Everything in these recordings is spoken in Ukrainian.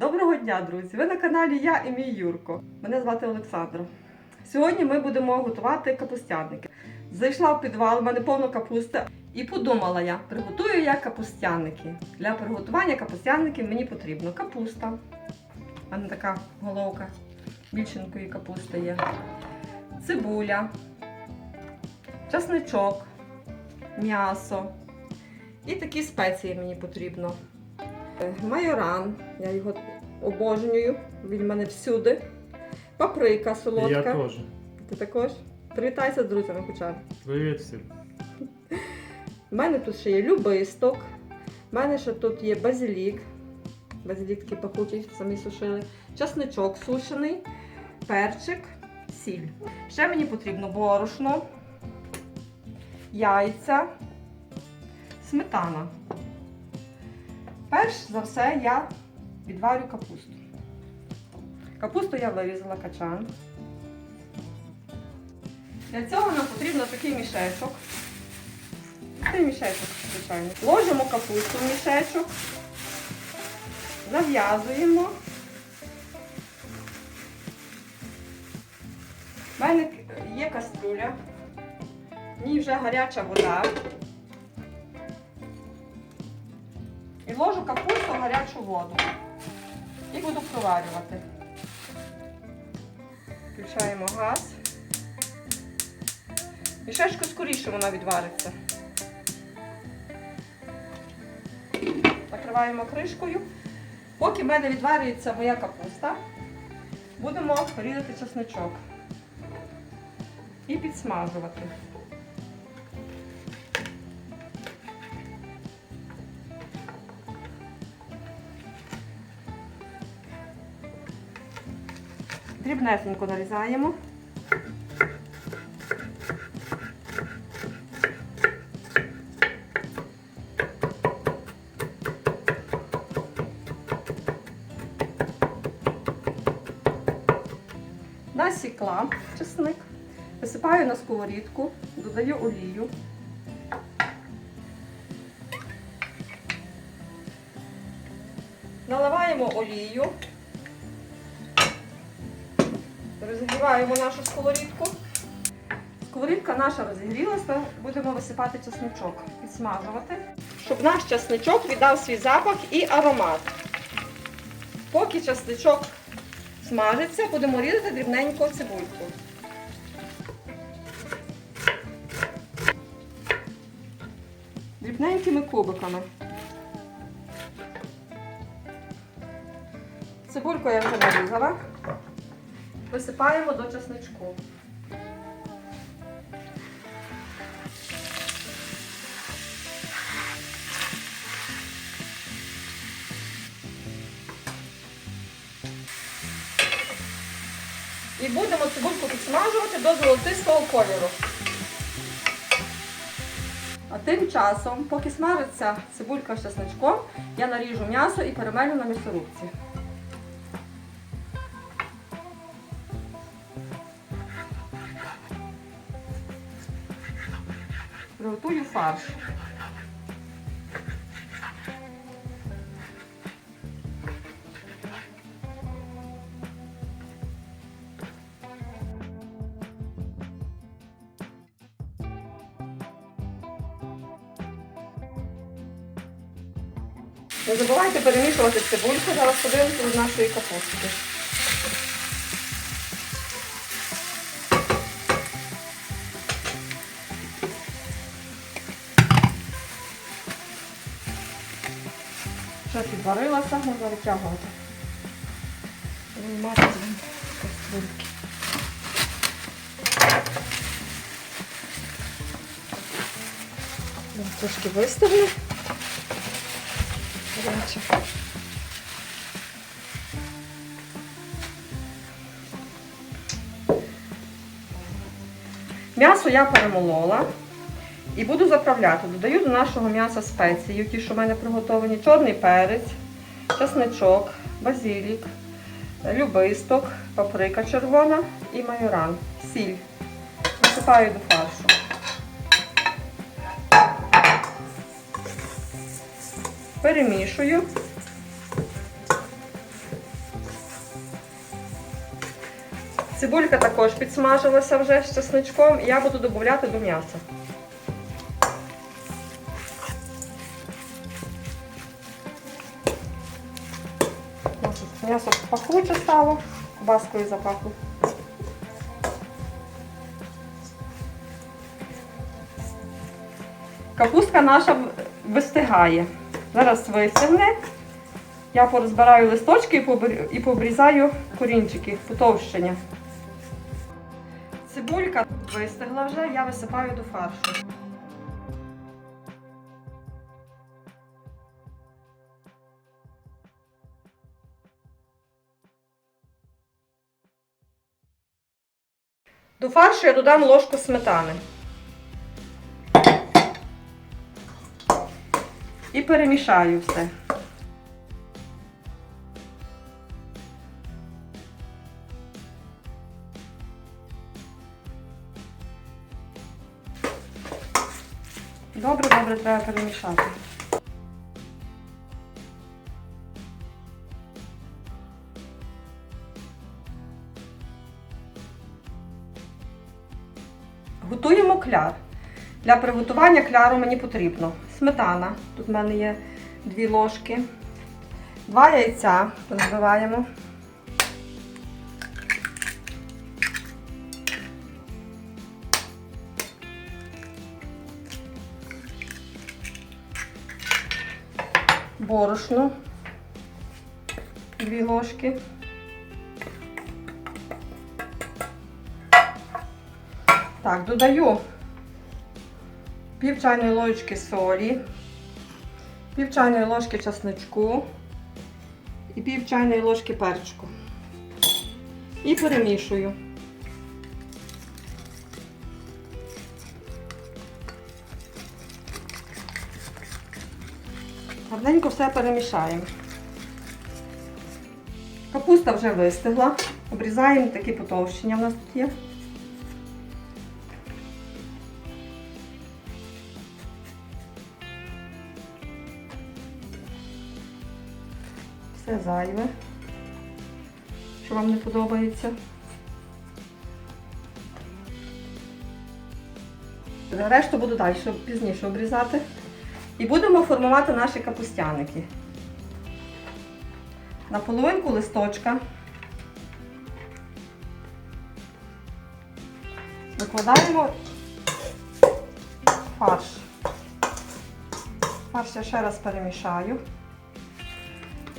Доброго дня, друзі! Ви на каналі Я і мій Юрко. Мене звати Олександра. Сьогодні ми будемо готувати капустяники. Зайшла в підвал, в мене повно капусти, і подумала я, приготую я капустяники. Для приготування капустяників мені потрібно капуста. У мене така головка більшенької капусти є. Цибуля, часничок, м'ясо. І такі спеції мені потрібно. Е, Майоран, я його обожнюю, він в мене всюди. Паприка Я солодка. теж. Ти також? Привітайся з друзями хоча б. Привіт всім. У мене тут ще є любисток. У мене ще тут є базилік. Базилік такий пахучий, самі сушили. Часничок сушений, перчик, сіль. Ще мені потрібно борошно, яйця, сметана. Перш за все я відварю капусту. Капусту я вирізала качан. Для цього нам потрібно такий мішечок. Такий мішечок, звичайно. Ложимо капусту в мішечок, зав'язуємо. У мене є каструля, в ній вже гаряча вода. І ложу капусту в гарячу воду. І буду проварювати. Включаємо газ. Мішечко скоріше вона відвариться. Накриваємо кришкою. Поки в мене відварюється моя капуста, будемо різати чесничок і підсмажувати. Дрібнесенько нарізаємо. Насікла чесник, висипаю на сковорідку, додаю олію. Наливаємо олію, розігріваємо нашу сковорідку. Сковорідка наша розігрілася, будемо висипати чесничок, підсмажувати, щоб наш чесничок віддав свій запах і аромат. Поки чесничок смажиться, будемо різати дрібненько цибульку. Дрібненькими кубиками. Цибульку я вже нарізала. Висипаємо до чесничку. І будемо цибульку підсмажувати до золотистого кольору. А тим часом, поки смажиться цибулька з чесничком, я наріжу м'ясо і перемелю на м'ясорубці. Приготую фарш. Не забувайте перемішувати цибульку, зараз подивимося з нашої капустки. Вже підварилася, можна витягувати. Виймати з Трошки виставлю. Гаряче. М'ясо я перемолола і буду заправляти. Додаю до нашого м'яса спеції, ті, що в мене приготовані. Чорний перець, чесничок, базилік, любисток, паприка червона і майоран. Сіль. Висипаю до фаршу. Перемішую. Цибулька також підсмажилася вже з чесничком. Я буду додати до м'яса. М'ясо пахуче стало, кубаскою запахло. Капустка наша вистигає. Зараз вистигне. Я порозбираю листочки і побр- і пообрізаю корінчики, потовщення. Цибулька вистигла вже, я висипаю до фаршу. До фаршу я додам ложку сметани. І перемішаю все. Добре, добре, треба перемішати. Готуємо кляр. Для приготування кляру мені потрібно сметана. Тут в мене є дві ложки. Два яйця розбиваємо. Борошно. Дві ложки. Так, додаю пів чайної ложки солі, пів чайної ложки чесничку і пів чайної ложки перчику. І перемішую. Гарненько все перемішаємо. Капуста вже вистигла. Обрізаємо такі потовщення в нас тут є. Зайве, що вам не подобається. Решту буду далі пізніше обрізати. І будемо формувати наші капустяники. На половинку листочка викладаємо фарш. Фарш я ще раз перемішаю.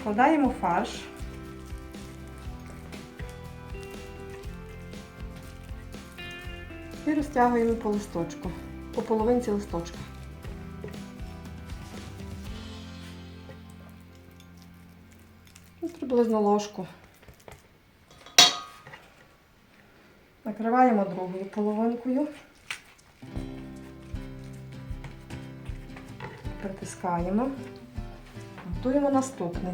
Вкладаємо фарш. І розтягуємо по листочку, по половинці листочка. І приблизно ложку. Накриваємо другою половинкою. Притискаємо. Готуємо наступний.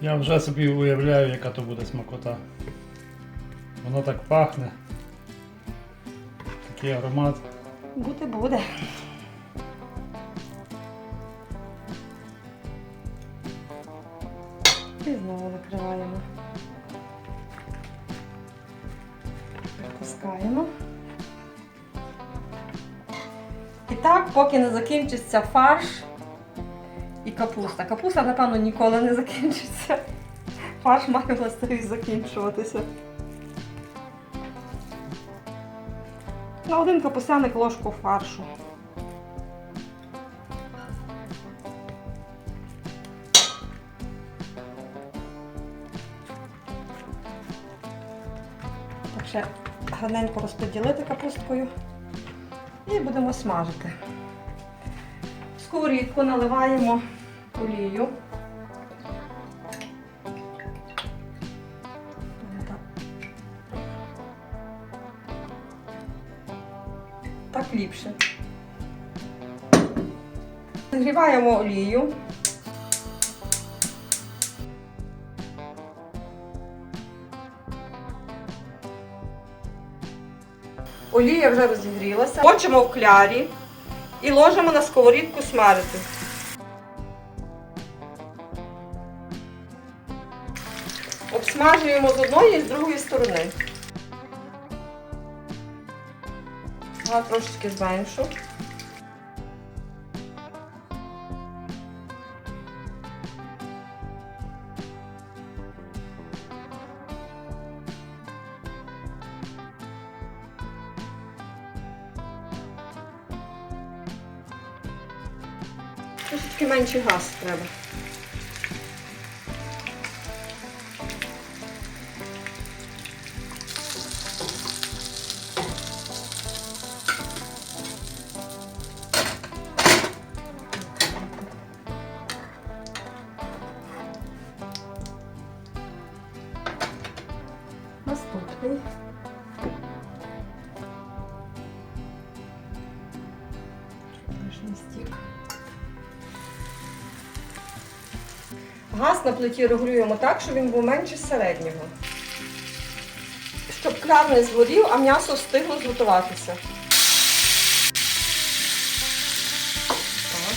Я вже собі уявляю, яка то буде смакота. Воно так пахне. Такий аромат. Бути буде. І знову накриваємо. Поки не закінчиться фарш і капуста. Капуста, напевно, ніколи не закінчиться. Фарш має властивість закінчуватися. На один капустяник ложку фаршу. Так ще гарненько розподілити капусткою і будемо смажити. Сковорідку наливаємо олію. Так ліпше. Нагріваємо олію. Олія вже розігрілася. Мочимо в клярі і ложимо на сковорідку смажити. Обсмажуємо з одної і з другої сторони. Я трошечки зменшу. Менший газ треба. Наступний. Лишній стік. Газ на плиті регулюємо так, щоб він був менше середнього. Щоб кран не згорів, а м'ясо встигло зготуватися. Так.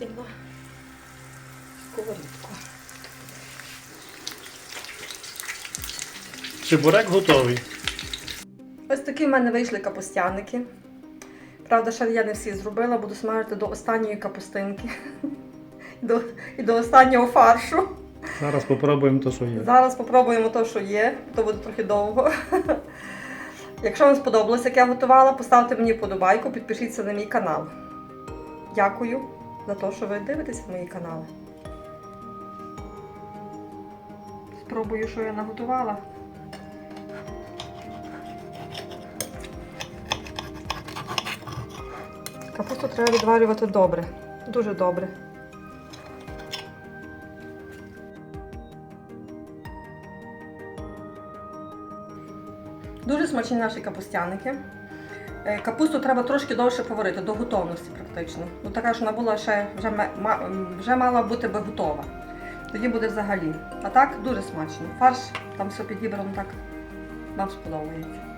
І на сковорідку. Чебурек готовий. Ось такі в мене вийшли капустяники. Правда, ще я не всі зробила, буду смажити до останньої капустинки. До, і до останнього фаршу. Зараз спробуємо те, що є. Зараз спробуємо те, що є, то буде трохи довго. Якщо вам сподобалось, як я готувала, поставте мені вподобайку, підпишіться на мій канал. Дякую за те, що ви дивитеся мої канали. Спробую, що я наготувала. Капусту треба відварювати добре, дуже добре. Дуже смачні наші капустяники. Е, Капусту треба трошки довше поварити, до готовності практично. Ну така ж вона була ще вже, вже мала бути би готова. Тоді буде взагалі. А так дуже смачно. Фарш там все підібрано так. Нам сподобається.